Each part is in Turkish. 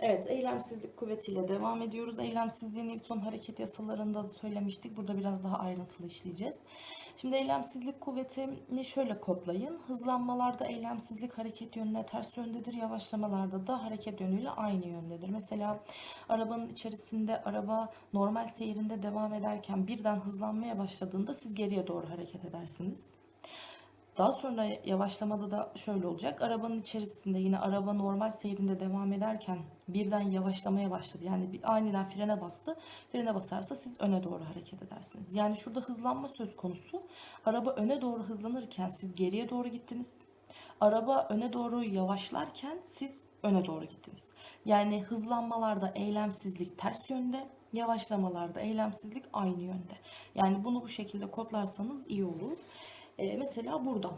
Evet, eylemsizlik kuvvetiyle devam ediyoruz. Eylemsizliği Newton hareket yasalarında söylemiştik. Burada biraz daha ayrıntılı işleyeceğiz. Şimdi eylemsizlik kuvvetini şöyle kodlayın. Hızlanmalarda eylemsizlik hareket yönüne ters yöndedir. Yavaşlamalarda da hareket yönüyle aynı yöndedir. Mesela arabanın içerisinde araba normal seyrinde devam ederken birden hızlanmaya başladığında siz geriye doğru hareket edersiniz. Daha sonra yavaşlamada da şöyle olacak. Arabanın içerisinde yine araba normal seyrinde devam ederken birden yavaşlamaya başladı. Yani bir aniden frene bastı. Frene basarsa siz öne doğru hareket edersiniz. Yani şurada hızlanma söz konusu. Araba öne doğru hızlanırken siz geriye doğru gittiniz. Araba öne doğru yavaşlarken siz öne doğru gittiniz. Yani hızlanmalarda eylemsizlik ters yönde, yavaşlamalarda eylemsizlik aynı yönde. Yani bunu bu şekilde kodlarsanız iyi olur. Ee, mesela burada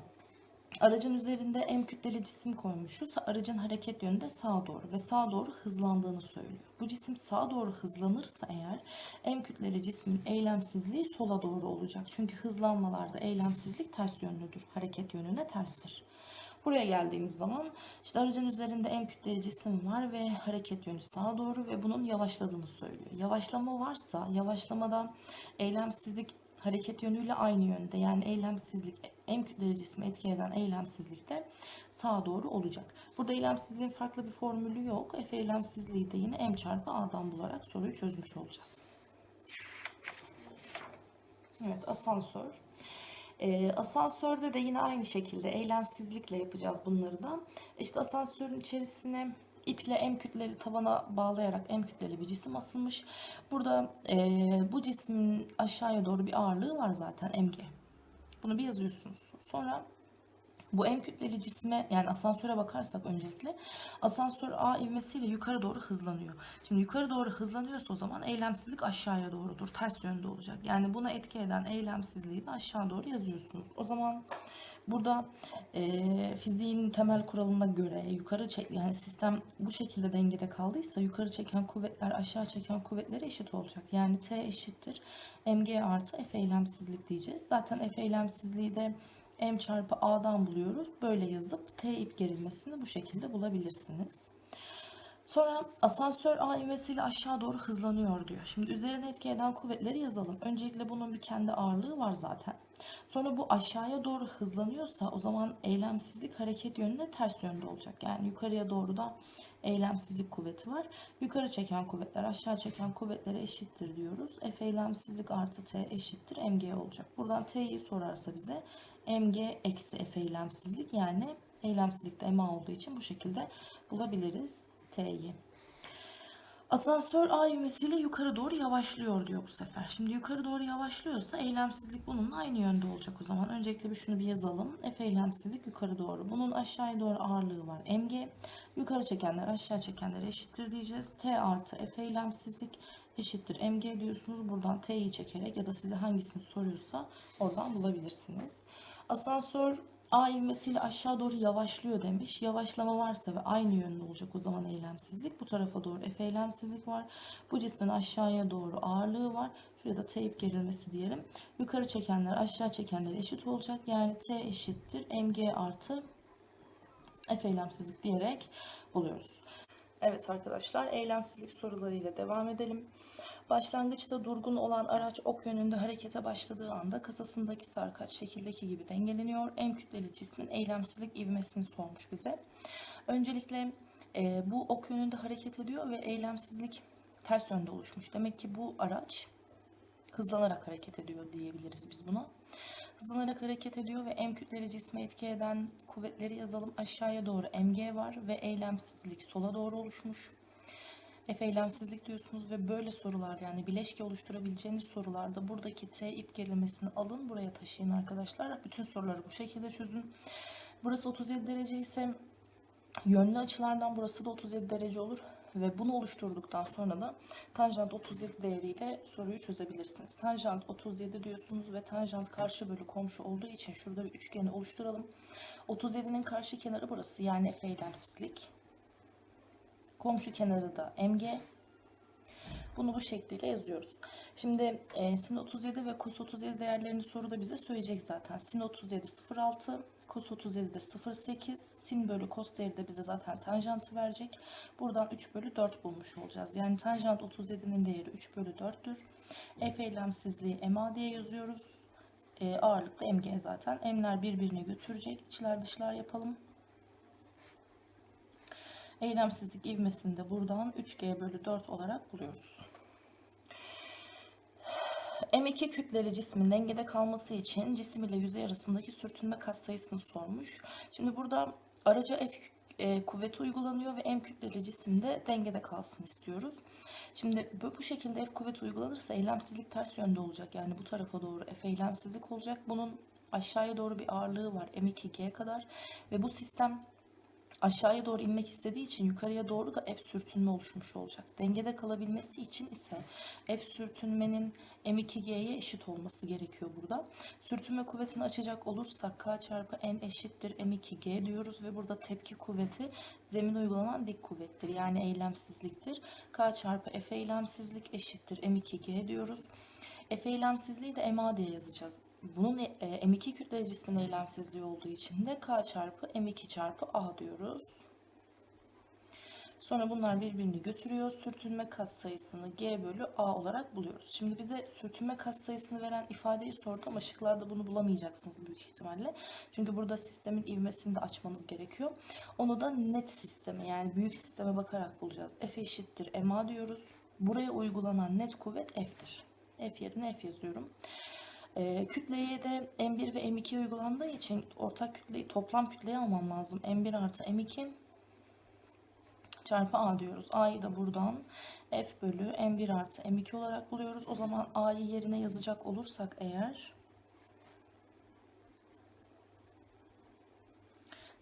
aracın üzerinde M kütleli cisim koymuşuz. Aracın hareket yönü de sağa doğru ve sağa doğru hızlandığını söylüyor. Bu cisim sağa doğru hızlanırsa eğer M kütleli cismin eylemsizliği sola doğru olacak. Çünkü hızlanmalarda eylemsizlik ters yönlüdür. Hareket yönüne terstir. Buraya geldiğimiz zaman işte aracın üzerinde M kütleli cisim var ve hareket yönü sağa doğru ve bunun yavaşladığını söylüyor. Yavaşlama varsa yavaşlamada eylemsizlik hareket yönüyle aynı yönde. Yani eylemsizlik M kütleli cismi etki eden eylemsizlik de sağa doğru olacak. Burada eylemsizliğin farklı bir formülü yok. F eylemsizliği de yine M çarpı A'dan bularak soruyu çözmüş olacağız. Evet asansör. Ee, asansörde de yine aynı şekilde eylemsizlikle yapacağız bunları da. İşte asansörün içerisine iple M kütleli tavana bağlayarak M kütleli bir cisim asılmış. Burada e, bu cismin aşağıya doğru bir ağırlığı var zaten mg. Bunu bir yazıyorsunuz. Sonra bu M kütleli cisme yani asansöre bakarsak öncelikle asansör A ivmesiyle yukarı doğru hızlanıyor. Şimdi yukarı doğru hızlanıyorsa o zaman eylemsizlik aşağıya doğrudur. Ters yönde olacak. Yani buna etki eden eylemsizliği de aşağı doğru yazıyorsunuz. O zaman burada e, fiziğin temel kuralına göre yukarı çek yani sistem bu şekilde dengede kaldıysa yukarı çeken kuvvetler aşağı çeken kuvvetlere eşit olacak. Yani T eşittir mg artı F eylemsizlik diyeceğiz. Zaten F eylemsizliği de m çarpı a'dan buluyoruz. Böyle yazıp t ip gerilmesini bu şekilde bulabilirsiniz. Sonra asansör A ivmesiyle aşağı doğru hızlanıyor diyor. Şimdi üzerine etki eden kuvvetleri yazalım. Öncelikle bunun bir kendi ağırlığı var zaten. Sonra bu aşağıya doğru hızlanıyorsa o zaman eylemsizlik hareket yönüne ters yönde olacak. Yani yukarıya doğru da eylemsizlik kuvveti var. Yukarı çeken kuvvetler aşağı çeken kuvvetlere eşittir diyoruz. F eylemsizlik artı T eşittir mg olacak. Buradan T'yi sorarsa bize mg eksi F eylemsizlik yani eylemsizlikte ma olduğu için bu şekilde bulabiliriz T'yi. Asansör A ivmesiyle yukarı doğru yavaşlıyor diyor bu sefer. Şimdi yukarı doğru yavaşlıyorsa eylemsizlik bununla aynı yönde olacak o zaman. Öncelikle bir şunu bir yazalım. F eylemsizlik yukarı doğru. Bunun aşağıya doğru ağırlığı var. Mg. Yukarı çekenler aşağı çekenlere eşittir diyeceğiz. T artı F eylemsizlik eşittir. Mg diyorsunuz. Buradan T'yi çekerek ya da size hangisini soruyorsa oradan bulabilirsiniz. Asansör A ivmesiyle aşağı doğru yavaşlıyor demiş. Yavaşlama varsa ve aynı yönde olacak o zaman eylemsizlik. Bu tarafa doğru F eylemsizlik var. Bu cismin aşağıya doğru ağırlığı var. Şuraya da teyip gerilmesi diyelim. Yukarı çekenler aşağı çekenler eşit olacak. Yani T eşittir mg artı F eylemsizlik diyerek buluyoruz. Evet arkadaşlar eylemsizlik sorularıyla devam edelim. Başlangıçta durgun olan araç ok yönünde harekete başladığı anda kasasındaki sarkaç şekildeki gibi dengeleniyor. M kütleli cismin eylemsizlik ivmesini sormuş bize. Öncelikle e, bu ok yönünde hareket ediyor ve eylemsizlik ters yönde oluşmuş. Demek ki bu araç hızlanarak hareket ediyor diyebiliriz biz buna. Hızlanarak hareket ediyor ve M kütleli cisme etki eden kuvvetleri yazalım. Aşağıya doğru mg var ve eylemsizlik sola doğru oluşmuş. F eylemsizlik diyorsunuz ve böyle sorular yani bileşke oluşturabileceğiniz sorularda buradaki T ip gerilemesini alın buraya taşıyın arkadaşlar. Bütün soruları bu şekilde çözün. Burası 37 derece ise yönlü açılardan burası da 37 derece olur. Ve bunu oluşturduktan sonra da tanjant 37 değeriyle soruyu çözebilirsiniz. Tanjant 37 diyorsunuz ve tanjant karşı bölü komşu olduğu için şurada bir üçgeni oluşturalım. 37'nin karşı kenarı burası yani F eylemsizlik. Komşu kenarı da mg. Bunu bu şekliyle yazıyoruz. Şimdi e, sin 37 ve kos 37 değerlerini soruda bize söyleyecek zaten. Sin 37 0.6, Cos 37 de 0,8. Sin bölü cos değeri de bize zaten tanjantı verecek. Buradan 3 bölü 4 bulmuş olacağız. Yani tanjant 37'nin değeri 3 bölü 4'tür. F eylemsizliği MA diye yazıyoruz. E, ağırlıklı MG zaten. M'ler birbirini götürecek. İçler dışlar yapalım. Eylemsizlik ivmesini de buradan 3G bölü 4 olarak buluyoruz. M2 kütleli cismin dengede kalması için cisim ile yüzey arasındaki sürtünme katsayısını sormuş. Şimdi burada araca F e, kuvveti uygulanıyor ve M kütleli cisimde dengede kalsın istiyoruz. Şimdi bu, şekilde F kuvveti uygulanırsa eylemsizlik ters yönde olacak. Yani bu tarafa doğru F eylemsizlik olacak. Bunun aşağıya doğru bir ağırlığı var M2G kadar ve bu sistem aşağıya doğru inmek istediği için yukarıya doğru da F sürtünme oluşmuş olacak. Dengede kalabilmesi için ise F sürtünmenin M2G'ye eşit olması gerekiyor burada. Sürtünme kuvvetini açacak olursak K çarpı N eşittir M2G diyoruz ve burada tepki kuvveti zemin uygulanan dik kuvvettir. Yani eylemsizliktir. K çarpı F eylemsizlik eşittir M2G diyoruz. F eylemsizliği de MA diye yazacağız. Bunun e, M2 kütleli cismin eylemsizliği olduğu için de K çarpı M2 çarpı A diyoruz. Sonra bunlar birbirini götürüyor. Sürtünme katsayısını G bölü A olarak buluyoruz. Şimdi bize sürtünme katsayısını veren ifadeyi sordu ama şıklarda bunu bulamayacaksınız büyük ihtimalle. Çünkü burada sistemin ivmesini de açmanız gerekiyor. Onu da net sisteme yani büyük sisteme bakarak bulacağız. F eşittir MA diyoruz. Buraya uygulanan net kuvvet F'tir. F yerine F yazıyorum. E, kütleye de M1 ve M2 uygulandığı için ortak kütleyi toplam kütleyi almam lazım. M1 artı M2 çarpı A diyoruz. A'yı da buradan F bölü M1 artı M2 olarak buluyoruz. O zaman A'yı yerine yazacak olursak eğer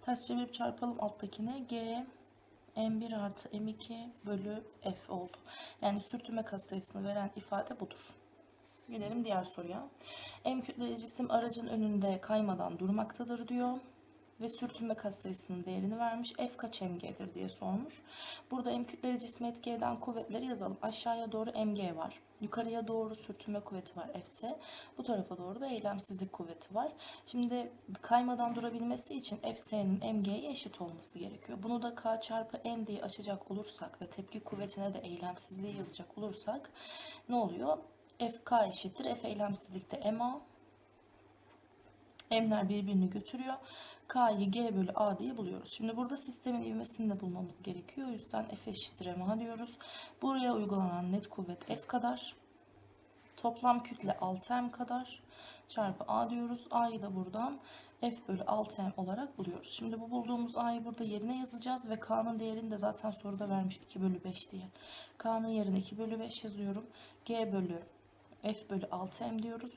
ters çevirip çarpalım alttakine. G M1 artı M2 bölü F oldu. Yani sürtünme katsayısını veren ifade budur. Gelelim diğer soruya. M kütleli cisim aracın önünde kaymadan durmaktadır diyor. Ve sürtünme katsayısının değerini vermiş. F kaç mg'dir diye sormuş. Burada M kütleli cisme etki eden kuvvetleri yazalım. Aşağıya doğru mg var. Yukarıya doğru sürtünme kuvveti var Fs. Bu tarafa doğru da eylemsizlik kuvveti var. Şimdi kaymadan durabilmesi için Fs'nin mg'ye eşit olması gerekiyor. Bunu da k çarpı n diye açacak olursak ve tepki kuvvetine de eylemsizliği yazacak olursak ne oluyor? FK eşittir. F eylemsizlikte MA. M'ler birbirini götürüyor. K'yı G bölü A diye buluyoruz. Şimdi burada sistemin ivmesini de bulmamız gerekiyor. O yüzden F eşittir MA diyoruz. Buraya uygulanan net kuvvet F kadar. Toplam kütle 6M kadar. Çarpı A diyoruz. A'yı da buradan F bölü 6M olarak buluyoruz. Şimdi bu bulduğumuz A'yı burada yerine yazacağız ve K'nın değerini de zaten soruda vermiş 2 bölü 5 diye. K'nın yerine 2 bölü 5 yazıyorum. G bölü F bölü 6M diyoruz.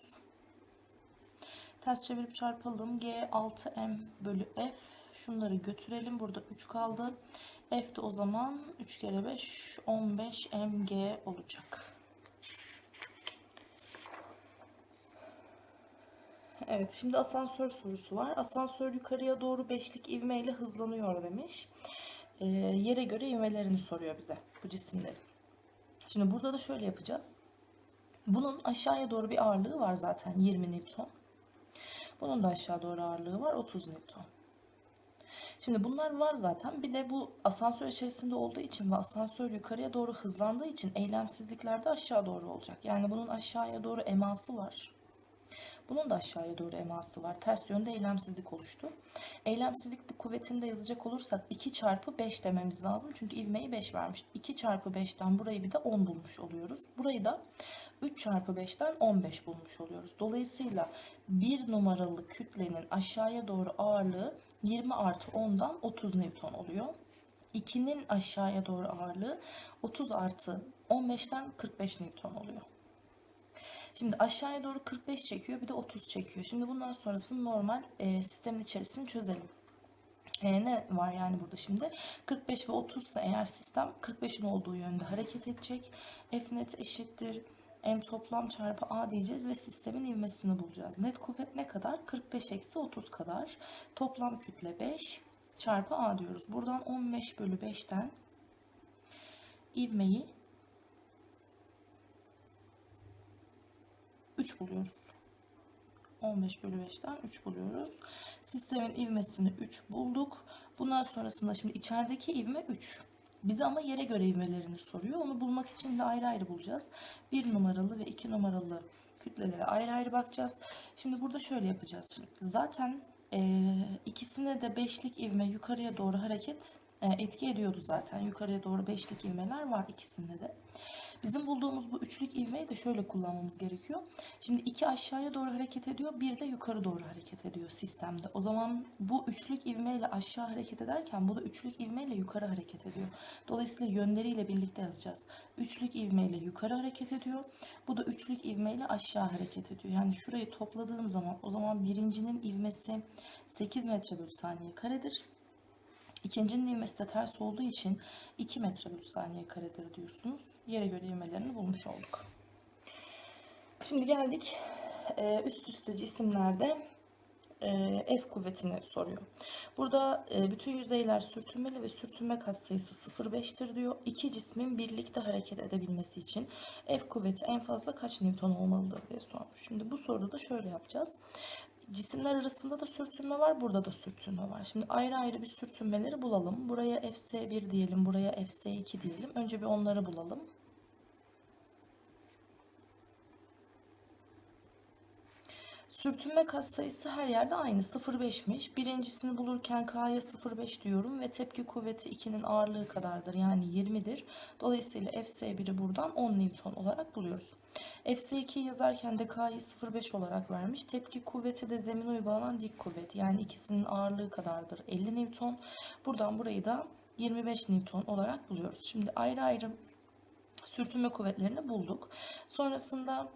Ters çevirip çarpalım. G 6M bölü F. Şunları götürelim. Burada 3 kaldı. F de o zaman 3 kere 5 15 mg olacak. Evet şimdi asansör sorusu var. Asansör yukarıya doğru beşlik ivmeyle hızlanıyor demiş. Ee, yere göre ivmelerini soruyor bize bu cisimleri. Şimdi burada da şöyle yapacağız. Bunun aşağıya doğru bir ağırlığı var zaten 20 Newton. Bunun da aşağı doğru ağırlığı var 30 Newton. Şimdi bunlar var zaten. Bir de bu asansör içerisinde olduğu için ve asansör yukarıya doğru hızlandığı için eylemsizlikler de aşağı doğru olacak. Yani bunun aşağıya doğru eması var. Bunun da aşağıya doğru eması var. Ters yönde eylemsizlik oluştu. Eylemsizlik kuvvetini de yazacak olursak 2 çarpı 5 dememiz lazım. Çünkü ivmeyi 5 vermiş. 2 çarpı 5'ten burayı bir de 10 bulmuş oluyoruz. Burayı da 3 çarpı 5'ten 15 bulmuş oluyoruz. Dolayısıyla bir numaralı kütlenin aşağıya doğru ağırlığı 20 artı 10'dan 30 Newton oluyor. 2'nin aşağıya doğru ağırlığı 30 artı 15'ten 45 Newton oluyor. Şimdi aşağıya doğru 45 çekiyor bir de 30 çekiyor. Şimdi bundan sonrasını normal e, sistemin içerisini çözelim. E, ne var yani burada şimdi? 45 ve 30 ise eğer sistem 45'in olduğu yönde hareket edecek. F net eşittir. M toplam çarpı A diyeceğiz ve sistemin ivmesini bulacağız. Net kuvvet ne kadar? 45 eksi 30 kadar. Toplam kütle 5 çarpı A diyoruz. Buradan 15 bölü 5'ten ivmeyi 3 buluyoruz. 15 bölü 5'ten 3 buluyoruz. Sistemin ivmesini 3 bulduk. Bundan sonrasında şimdi içerideki ivme 3. Bize ama yere göre ivmelerini soruyor. Onu bulmak için de ayrı ayrı bulacağız. 1 numaralı ve 2 numaralı kütlelere ayrı ayrı bakacağız. Şimdi burada şöyle yapacağız. Şimdi zaten e, ikisine de beşlik ivme yukarıya doğru hareket e, etki ediyordu zaten. Yukarıya doğru beşlik ivmeler var ikisinde de. Bizim bulduğumuz bu üçlük ivmeyi de şöyle kullanmamız gerekiyor. Şimdi iki aşağıya doğru hareket ediyor, bir de yukarı doğru hareket ediyor sistemde. O zaman bu üçlük ivmeyle aşağı hareket ederken bu da üçlük ivmeyle yukarı hareket ediyor. Dolayısıyla yönleriyle birlikte yazacağız. Üçlük ivmeyle yukarı hareket ediyor. Bu da üçlük ivmeyle aşağı hareket ediyor. Yani şurayı topladığım zaman o zaman birincinin ivmesi 8 metre bölü saniye karedir. İkincinin ivmesi de ters olduğu için 2 metre bölü saniye karedir diyorsunuz. Yere göre ivmelerini bulmuş olduk. Şimdi geldik e, üst üste cisimlerde F kuvvetini soruyor. Burada bütün yüzeyler sürtünmeli ve sürtünme katsayısı 0,5'tir diyor. İki cismin birlikte hareket edebilmesi için F kuvveti en fazla kaç Newton olmalıdır diye sormuş. Şimdi bu soruda da şöyle yapacağız. Cisimler arasında da sürtünme var, burada da sürtünme var. Şimdi ayrı ayrı bir sürtünmeleri bulalım. Buraya Fs1 diyelim, buraya Fs2 diyelim. Önce bir onları bulalım. Sürtünme katsayısı her yerde aynı 0,5'miş. Birincisini bulurken K'ya 0,5 diyorum ve tepki kuvveti 2'nin ağırlığı kadardır yani 20'dir. Dolayısıyla Fs1'i buradan 10 Newton olarak buluyoruz. Fs2'yi yazarken de K'yı 0,5 olarak vermiş. Tepki kuvveti de zemin uygulanan dik kuvvet yani ikisinin ağırlığı kadardır 50 Newton. Buradan burayı da 25 Newton olarak buluyoruz. Şimdi ayrı ayrı sürtünme kuvvetlerini bulduk. Sonrasında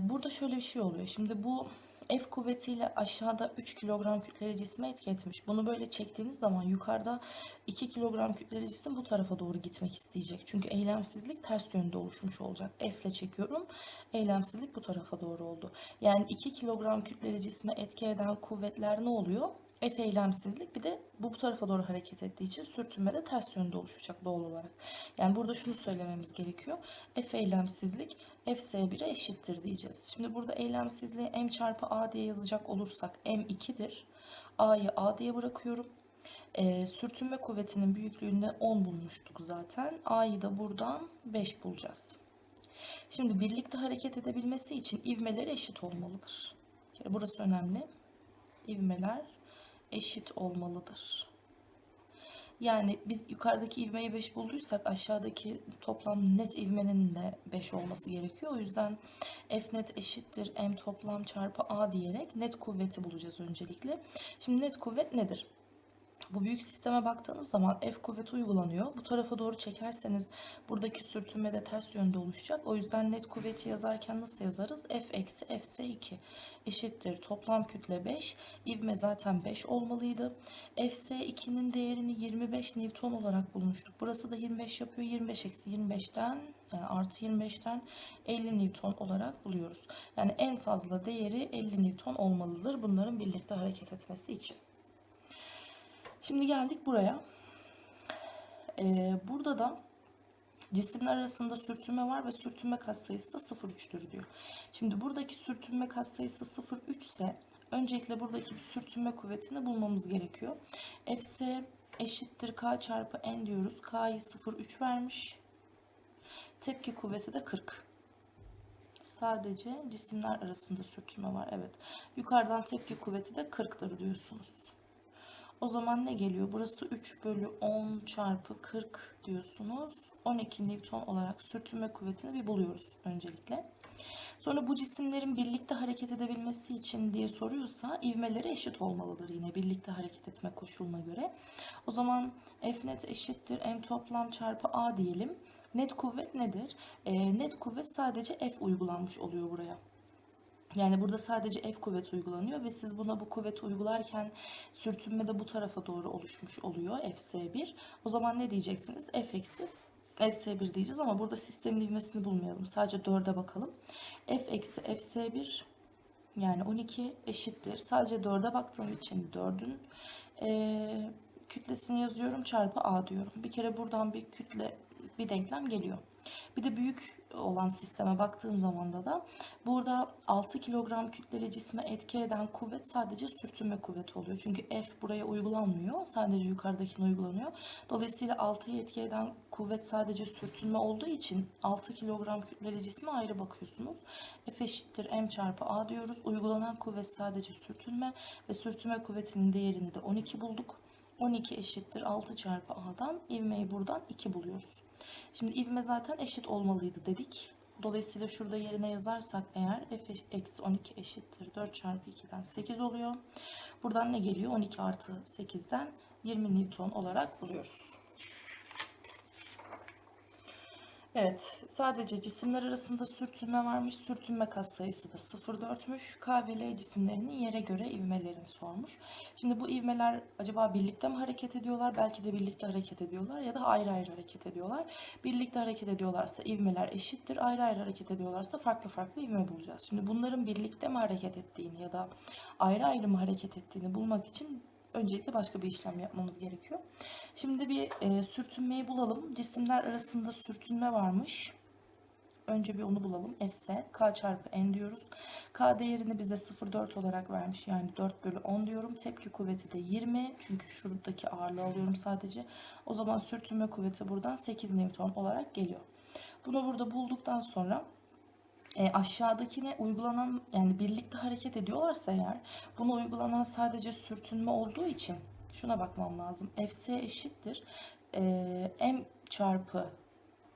burada şöyle bir şey oluyor. Şimdi bu F kuvvetiyle aşağıda 3 kilogram kütleli cisme etki etmiş. Bunu böyle çektiğiniz zaman yukarıda 2 kilogram kütleli cisim bu tarafa doğru gitmek isteyecek. Çünkü eylemsizlik ters yönde oluşmuş olacak. F ile çekiyorum. Eylemsizlik bu tarafa doğru oldu. Yani 2 kilogram kütleli cisme etki eden kuvvetler ne oluyor? F eylemsizlik bir de bu, bu tarafa doğru hareket ettiği için sürtünme de ters yönde oluşacak doğal olarak. Yani burada şunu söylememiz gerekiyor. F eylemsizlik Fs1'e eşittir diyeceğiz. Şimdi burada eylemsizliği m çarpı a diye yazacak olursak m 2'dir. a'yı a diye bırakıyorum. E, sürtünme kuvvetinin büyüklüğünde 10 bulmuştuk zaten. a'yı da buradan 5 bulacağız. Şimdi birlikte hareket edebilmesi için ivmeleri eşit olmalıdır. Burası önemli. İvmeler eşit olmalıdır. Yani biz yukarıdaki ivmeyi 5 bulduysak aşağıdaki toplam net ivmenin de 5 olması gerekiyor. O yüzden F net eşittir M toplam çarpı A diyerek net kuvveti bulacağız öncelikle. Şimdi net kuvvet nedir? Bu büyük sisteme baktığınız zaman F kuvveti uygulanıyor. Bu tarafa doğru çekerseniz buradaki sürtünme de ters yönde oluşacak. O yüzden net kuvveti yazarken nasıl yazarız? F eksi Fs2 eşittir. Toplam kütle 5. İvme zaten 5 olmalıydı. Fs2'nin değerini 25 Newton olarak bulmuştuk. Burası da 25 yapıyor. 25 eksi 25'ten yani artı 25'ten 50 Newton olarak buluyoruz. Yani en fazla değeri 50 Newton olmalıdır bunların birlikte hareket etmesi için. Şimdi geldik buraya. Ee, burada da cisimler arasında sürtünme var ve sürtünme katsayısı da 0,3'tür diyor. Şimdi buradaki sürtünme katsayısı 0,3 ise öncelikle buradaki bir sürtünme kuvvetini bulmamız gerekiyor. Fs eşittir K çarpı N diyoruz. K'yı 0,3 vermiş. Tepki kuvveti de 40. Sadece cisimler arasında sürtünme var. Evet. Yukarıdan tepki kuvveti de 40'dır diyorsunuz. O zaman ne geliyor? Burası 3 bölü 10 çarpı 40 diyorsunuz. 12 Newton olarak sürtünme kuvvetini bir buluyoruz öncelikle. Sonra bu cisimlerin birlikte hareket edebilmesi için diye soruyorsa ivmeleri eşit olmalıdır yine birlikte hareket etme koşuluna göre. O zaman F net eşittir M toplam çarpı A diyelim. Net kuvvet nedir? E, net kuvvet sadece F uygulanmış oluyor buraya. Yani burada sadece F kuvvet uygulanıyor ve siz buna bu kuvveti uygularken sürtünme de bu tarafa doğru oluşmuş oluyor Fs1. O zaman ne diyeceksiniz? F eksi Fs1 diyeceğiz ama burada sistemin ivmesini bulmayalım. Sadece 4'e bakalım. F eksi Fs1 yani 12 eşittir. Sadece 4'e baktığım için 4'ün e, kütlesini yazıyorum çarpı A diyorum. Bir kere buradan bir kütle bir denklem geliyor. Bir de büyük olan sisteme baktığım zaman da burada 6 kilogram kütleli cisme etki eden kuvvet sadece sürtünme kuvveti oluyor. Çünkü F buraya uygulanmıyor. Sadece yukarıdakine uygulanıyor. Dolayısıyla 6'yı etki eden kuvvet sadece sürtünme olduğu için 6 kilogram kütleli cisme ayrı bakıyorsunuz. F eşittir M çarpı A diyoruz. Uygulanan kuvvet sadece sürtünme ve sürtünme kuvvetinin değerini de 12 bulduk. 12 eşittir 6 çarpı A'dan ivmeyi buradan 2 buluyoruz. Şimdi ivme zaten eşit olmalıydı dedik. Dolayısıyla şurada yerine yazarsak eğer f eksi 12 eşittir 4 çarpı 2'den 8 oluyor. Buradan ne geliyor? 12 artı 8'den 20 Newton olarak buluyoruz. Evet, sadece cisimler arasında sürtünme varmış. Sürtünme katsayısı da 0,4'müş. K ve L cisimlerinin yere göre ivmelerini sormuş. Şimdi bu ivmeler acaba birlikte mi hareket ediyorlar? Belki de birlikte hareket ediyorlar ya da ayrı ayrı hareket ediyorlar. Birlikte hareket ediyorlarsa ivmeler eşittir. Ayrı ayrı hareket ediyorlarsa farklı farklı ivme bulacağız. Şimdi bunların birlikte mi hareket ettiğini ya da ayrı ayrı mı hareket ettiğini bulmak için öncelikle başka bir işlem yapmamız gerekiyor. Şimdi bir e, sürtünmeyi bulalım. Cisimler arasında sürtünme varmış. Önce bir onu bulalım. Fs k çarpı n diyoruz. K değerini bize 0,4 olarak vermiş. Yani 4 bölü 10 diyorum. Tepki kuvveti de 20. Çünkü şuradaki ağırlığı alıyorum sadece. O zaman sürtünme kuvveti buradan 8 Newton olarak geliyor. Bunu burada bulduktan sonra e, aşağıdakine uygulanan yani birlikte hareket ediyorlarsa eğer bunu uygulanan sadece sürtünme olduğu için şuna bakmam lazım. Fs eşittir. E, M çarpı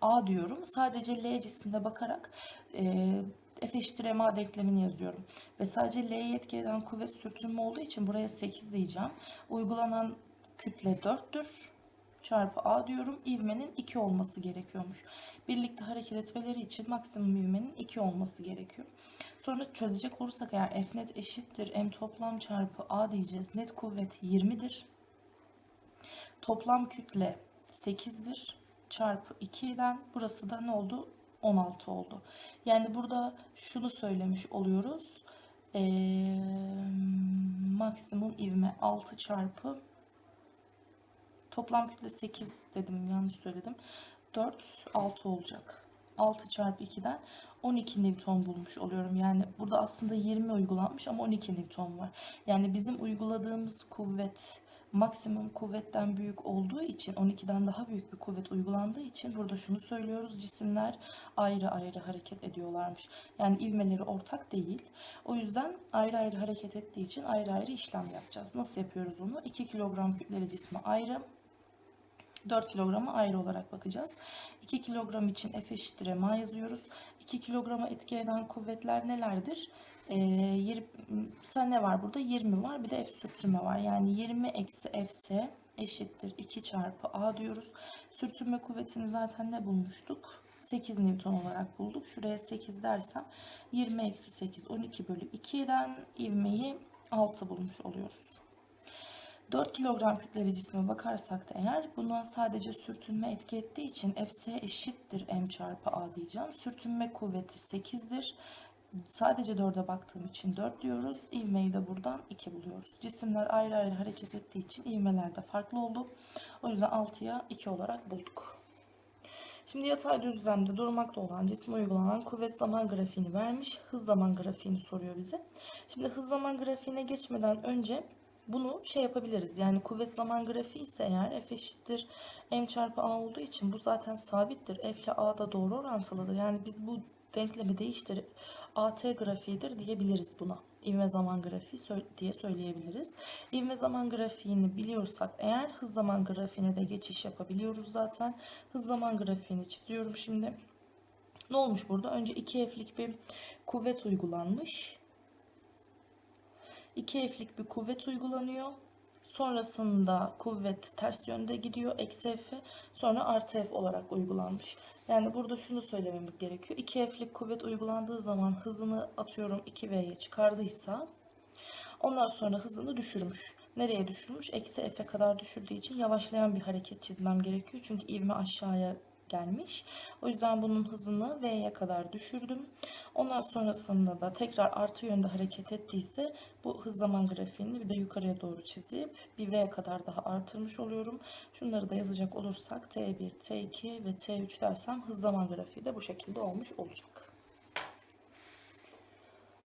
A diyorum. Sadece L cisimine bakarak e, F eşittir MA denklemini yazıyorum. Ve sadece L'ye etki eden kuvvet sürtünme olduğu için buraya 8 diyeceğim. Uygulanan kütle 4'tür çarpı A diyorum. İvmenin 2 olması gerekiyormuş. Birlikte hareket etmeleri için maksimum ivmenin 2 olması gerekiyor. Sonra çözecek olursak eğer F net eşittir M toplam çarpı A diyeceğiz. Net kuvvet 20'dir. Toplam kütle 8'dir. Çarpı 2'den burası da ne oldu? 16 oldu. Yani burada şunu söylemiş oluyoruz. Ee, maksimum ivme 6 çarpı Toplam kütle 8 dedim yanlış söyledim. 4 6 olacak. 6 çarpı 2'den 12 Newton bulmuş oluyorum. Yani burada aslında 20 uygulanmış ama 12 Newton var. Yani bizim uyguladığımız kuvvet maksimum kuvvetten büyük olduğu için 12'den daha büyük bir kuvvet uygulandığı için burada şunu söylüyoruz cisimler ayrı ayrı hareket ediyorlarmış. Yani ivmeleri ortak değil. O yüzden ayrı ayrı hareket ettiği için ayrı ayrı işlem yapacağız. Nasıl yapıyoruz onu? 2 kilogram kütleli cisme ayrı 4 kilograma ayrı olarak bakacağız. 2 kilogram için F eşittir MA yazıyoruz. 2 kilograma etki eden kuvvetler nelerdir? Ee, 20, ne var burada? 20 var. Bir de F sürtünme var. Yani 20 eksi Fs eşittir 2 çarpı A diyoruz. Sürtünme kuvvetini zaten ne bulmuştuk? 8 Newton olarak bulduk. Şuraya 8 dersem 20 eksi 8 12 bölü 2'den ivmeyi 6 bulmuş oluyoruz. 4 kilogram kütleli cisme bakarsak da eğer buna sadece sürtünme etki ettiği için Fs eşittir m çarpı a diyeceğim. Sürtünme kuvveti 8'dir. Sadece 4'e baktığım için 4 diyoruz. İvmeyi de buradan 2 buluyoruz. Cisimler ayrı ayrı hareket ettiği için ivmeler de farklı oldu. O yüzden 6'ya 2 olarak bulduk. Şimdi yatay düzlemde durmakta olan cisme uygulanan kuvvet zaman grafiğini vermiş. Hız zaman grafiğini soruyor bize. Şimdi hız zaman grafiğine geçmeden önce bunu şey yapabiliriz. Yani kuvvet zaman grafiği ise eğer F eşittir M çarpı A olduğu için bu zaten sabittir. F ile A da doğru orantılıdır. Yani biz bu denklemi değiştirip AT grafiğidir diyebiliriz buna. İvme zaman grafiği diye söyleyebiliriz. İvme zaman grafiğini biliyorsak eğer hız zaman grafiğine de geçiş yapabiliyoruz zaten. Hız zaman grafiğini çiziyorum şimdi. Ne olmuş burada? Önce 2F'lik bir kuvvet uygulanmış. 2 F'lik bir kuvvet uygulanıyor. Sonrasında kuvvet ters yönde gidiyor. Eksi F sonra artı F olarak uygulanmış. Yani burada şunu söylememiz gerekiyor. 2 F'lik kuvvet uygulandığı zaman hızını atıyorum 2V'ye çıkardıysa ondan sonra hızını düşürmüş. Nereye düşürmüş? Eksi F'e kadar düşürdüğü için yavaşlayan bir hareket çizmem gerekiyor. Çünkü ivme aşağıya gelmiş. O yüzden bunun hızını V'ye kadar düşürdüm. Ondan sonrasında da tekrar artı yönde hareket ettiyse bu hız zaman grafiğini bir de yukarıya doğru çizip bir V kadar daha artırmış oluyorum. Şunları da yazacak olursak T1, T2 ve T3 dersem hız zaman grafiği de bu şekilde olmuş olacak.